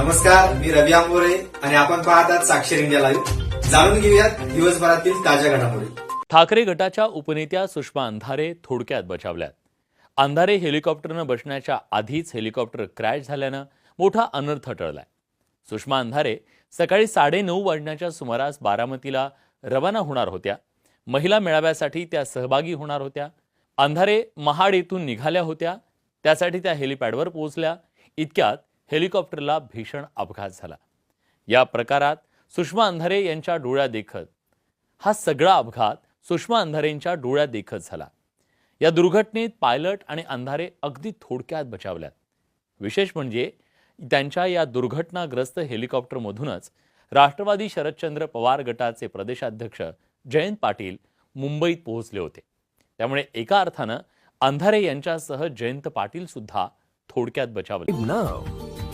नमस्कार मी रवी आंबोरे आणि आपण पाहतात साक्षर इंडिया लाईव्ह. जाणून घेऊयात दिवसभरातील ताज्या घडामोडी. ठाकरे गटाच्या उपनेत्या सुषमा अंधारे थोडक्यात बचावल्यात. अंधारे हेलिकॉप्टरनं बसण्याच्या आधीच हेलिकॉप्टर क्रॅश झाल्यानं मोठा अनर्थ टळलाय. सुषमा अंधारे सकाळी साडेनऊ वाजण्याच्या सुमारास बारामतीला रवाना होणार होत्या. महिला मेळाव्यासाठी त्या सहभागी होणार होत्या. अंधारे महाड येथून निघाल्या होत्या. त्यासाठी त्या हेलिपॅडवर पोहोचल्या. इतक्यात हेलिकॉप्टरला भीषण अपघात झाला. या प्रकारात सुषमा अंधारे यांच्या डोळ्या देखत हा सगळा अपघात सुषमा अंधारेंच्या डोळ्या देखत झाला. या दुर्घटनेत पायलट आणि अंधारे अगदी थोडक्यात बचावल्यात. विशेष म्हणजे त्यांच्या या दुर्घटनाग्रस्त हेलिकॉप्टरमधूनच राष्ट्रवादी शरदचंद्र पवार गटाचे प्रदेशाध्यक्ष जयंत पाटील मुंबईत पोहोचले होते. त्यामुळे एका अर्थानं अंधारे यांच्यासह जयंत पाटील सुद्धा थोडक्यात बचावले.